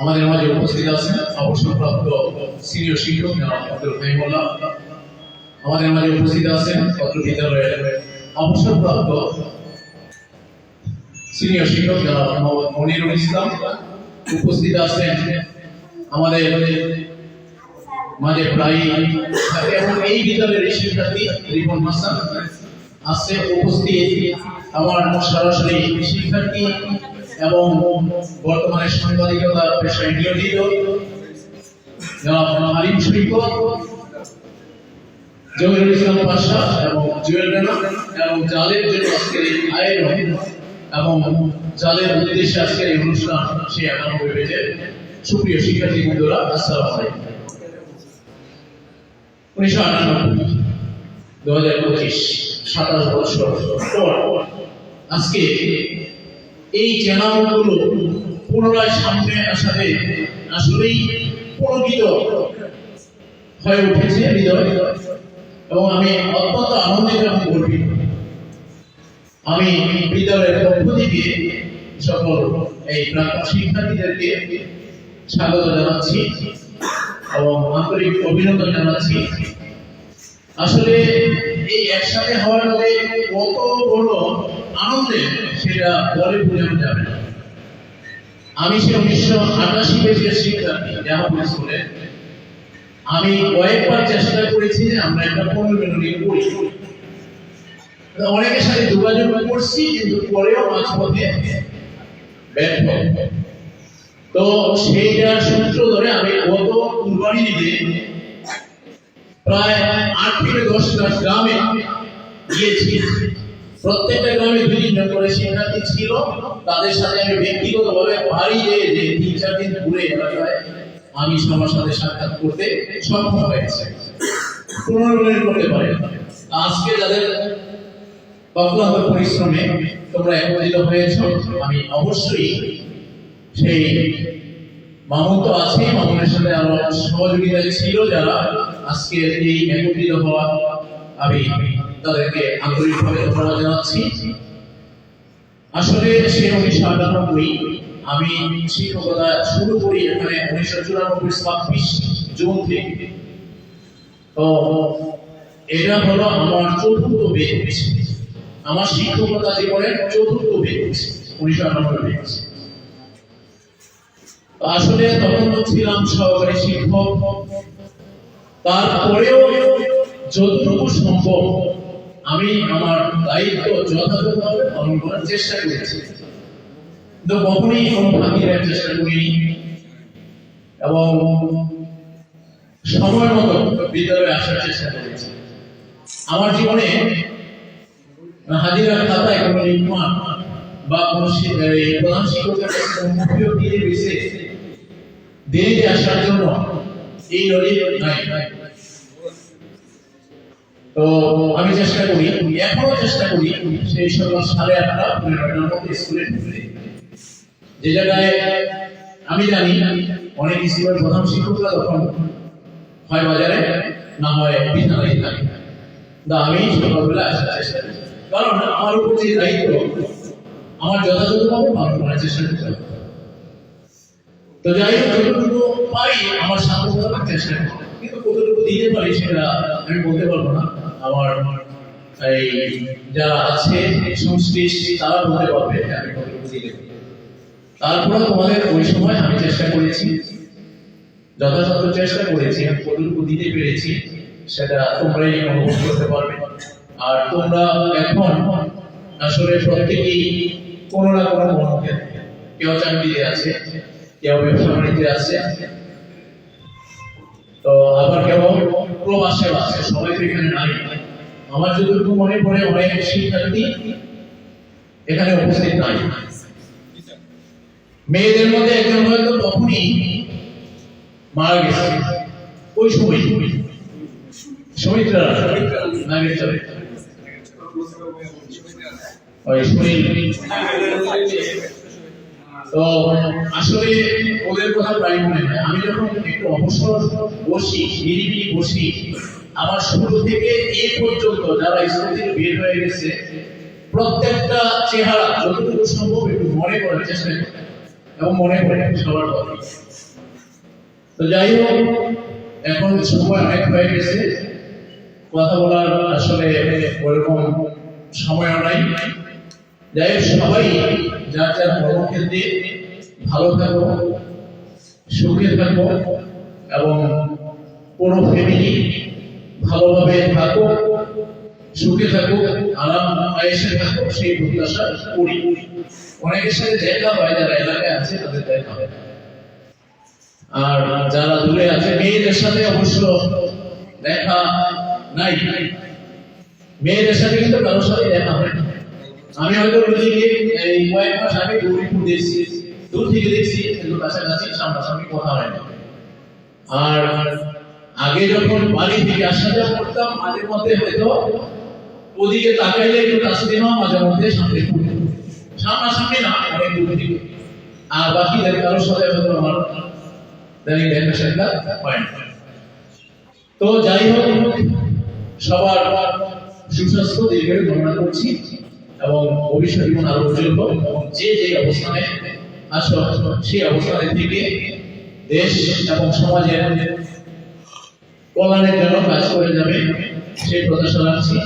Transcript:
আমাদের মাঝে উপস্থিত আছেন অবসরপ্রাপ্ত সিনিয়র শিক্ষক আব্দুল রহিমুল্লাহ আমাদের মাঝে উপস্থিত আছেন পত্র বিদ্যালয়ের অবসরপ্রাপ্ত সিনিয়র শিক্ষক মনিরুল ইসলাম। উপস্থিত আছেন আমাদের মাঝে প্রায় এবং এই বিদ্যালয়ের শিক্ষার্থী রিপন হাসান আছে। উপস্থিত আমার সরাসরি শিক্ষার্থী এবং বর্তমানে সাংবাদিকতা পেশায় নিয়োজিত। শরীফ ইসলাম পাশা এবং জুয়েল রানা এবং জালের জন্য আজকের এই আয়োজন এবং জালের উদ্দেশ্যে আজকের এই অনুষ্ঠান সে সুপ্রিয় শিক্ষার্থী আসসালামু আলাইকুম। উনিশশো আটানব্বই দু হাজার পঁচিশ, সাতাশ বছর আজকে এই চ্যানেলগুলো পুনরায় সামনে আসাতে আসলেই পুলকিত হয়ে উঠেছে হৃদয়, এবং আমি অত্যন্ত আনন্দিত এবং গর্বিত। আমি বিদ্যালয়ের পক্ষ থেকে সকল এই প্রাক্তন শিক্ষার্থীদেরকে স্বাগত জানাচ্ছি এবং আন্তরিক অভিনন্দন জানাচ্ছি। আসলে এই একসাথে হওয়ার মধ্যে সেটা বলে বোঝানো যাবে আমি সে উনিশশো আটাশি পেজের শিক্ষার্থী জাহাপুর স্কুলে। আমি কয়েকবার চেষ্টা করেছি যে আমরা একটা পুনর্মিলনী করি অনেকের সাথে যোগাযোগ করছি, কিন্তু পরেও মাঝপথে ব্যর্থ। তো সেইটা সূত্র ধরে আমি গত কুরবানি দিতে প্রায় আট থেকে দশটা গ্রামে গিয়েছি। প্রত্যেকটা গ্রামে তিনজন করে শিক্ষার্থী ছিল। তাদের সাথে আমি ব্যক্তিগতভাবে বাড়ি যেয়ে যে তিন চার দিন ঘুরে এলাকায় আমি সবার সাথে সাক্ষাৎ করতে সক্ষম হয়েছে। পুনর্মিলন করতে পারে আজকে যাদের অক্লান্ত পরিশ্রমে তোমরা একত্রিত হয়েছ, আমি অবশ্যই সেই মামুন তো আছে, মামুনের সাথে আরও সহযোগিতা ছিল যারা। আজকে এই একত্রিত হওয়া আমি তাদেরকে আন্তরিকভাবে ধন্যবাদ জানাচ্ছি। আসলে সে উনিশশো আটানব্বই আমি শিক্ষকতা শুরু করি এখানে উনিশশো চুরানব্বই ছাব্বিশ জুন থেকে। তো এটা হলো আমার চতুর্থ বেদ আমার শিক্ষকতা জীবনের চতুর্থ বেদ উনিশশো আটানব্বই আসলে তখন ছিলাম সহকারী শিক্ষক। তারপরেও যতটুকু সম্ভব আমি আমার দায়িত্ব যথাযথভাবে পালন করার চেষ্টা করেছি। কিন্তু কখনই কোনো দেওয়ার চেষ্টা করিনি। এবং সময় মতো বিদ্যালয়ে আসার চেষ্টা করেছি। আমার জীবনে হাজিরা খাতায় কোনো লিখমান বা কোনো প্রধান শিক্ষকের দিয়ে আসার জন্য এই নদীর নাই। তো আমি চেষ্টা করি এখনও চেষ্টা করি সেই সকাল সাড়ে আটটা পনেরো নয়টার মধ্যে স্কুলে ঢুকতে যে জায়গায় আমি জানি অনেক স্কুলের প্রধান শিক্ষকরা তখন হয় বাজারে, না হয় বিদ্যালয়ে থাকে। তা আমি সকালবেলা আসার চেষ্টা করি। কারণ আমার উপর যে দায়িত্ব, আমার যথাযথভাবে পালন করার চেষ্টা করতে হবে। তো যাই হোক, যতটুকু পারি, আমার করার চেষ্টা করি কিন্তু কতটুকু দিতে পারি, সেটা আমি বলতে পারব না। আমার, এই যারা আছে সংশ্লিষ্ট তারা বলতে পারবে আমি তারপরে তোমাদের ওই সময় আমি চেষ্টা করেছি, যথাযথ চেষ্টা করেছি, আমি কতটুকু দিতে পেরেছি, সেটা তোমরাই অনুভব করতে পারবে। আর তোমরা এখন আসলে প্রত্যেকেই কোনো না কোনো মনোকে, কেউ চাকরিতে আছে, কেউ ব্যবসা বাণিজ্যে আছে, তো আবার কেউ প্রবাসে আছে, সবাই তো এখানে নাই। আমার যতটুকু মনে পড়ে, অনেক শিক্ষার্থী এখানে উপস্থিত নাই। মেয়েদের মধ্যে একজন হয়তো তখনই মারা গেছে। ওই সময়। আমি যখন একটু অবসর বসি বসি আমার শুরু থেকে এ পর্যন্ত যারা স্কুল থেকে বের হয়ে গেছে, প্রত্যেকটা চেহারা যতটুকু সম্ভব একটু মনে করার চেষ্টা এবং মনে করে সবার কথা। তো যাই হোক, এখন সময় অনেক হয়ে গেছে। কথা বলার আসলে ওরকম সময় নাই। যাই হোক, সবাই যার যার কর্মক্ষেত্রে ভালো থাকো, সুখে থাকো, এবং পুরো ফ্যামিলি ভালোভাবে থাকো সুখে থাকো আরাম আয়েসে থাকো সেই প্রত্যাশা করি। অনেকের সাথে দেখা হয়, যারা এলাকায় আছে, তাদের দেখা হয়। আর যারা দূরে আছে, মেয়েদের সাথে অবশ্য দেখা নাই। মেয়েদের সাথে কিন্তু কারোর সাথে দেখা হয়। আমি হয়তো নিজেকে এই কয়েক মাস আগে গৌরীপুর দেখছি, দূর থেকে দেখছি, কিন্তু কাছাকাছি সামনাসামনি কথা হয় না। আর আগে যখন বাড়ি থেকে আসা যাওয়া করতাম, মাঝে মধ্যে হয়তো ওদিকে তাকাইলে একটু দিলাম মাঝে মধ্যে সামনে পড়ে সামনাসামনি না অনেক দূর আর বাকিদের কারোর সাথে হয়তো আমার তো যাই হোক, সবার সুস্বাস্থ্য দীর্ঘায়ু কামনা করছি এবং ভবিষ্যৎ জীবন আরও উজ্জ্বল যে যে অবস্থানে আছো সেই অবস্থানে থেকে দেশ এবং সমাজের কল্যাণের জন্য কাজ করে যাবে সেই প্রত্যাশা রাখছি।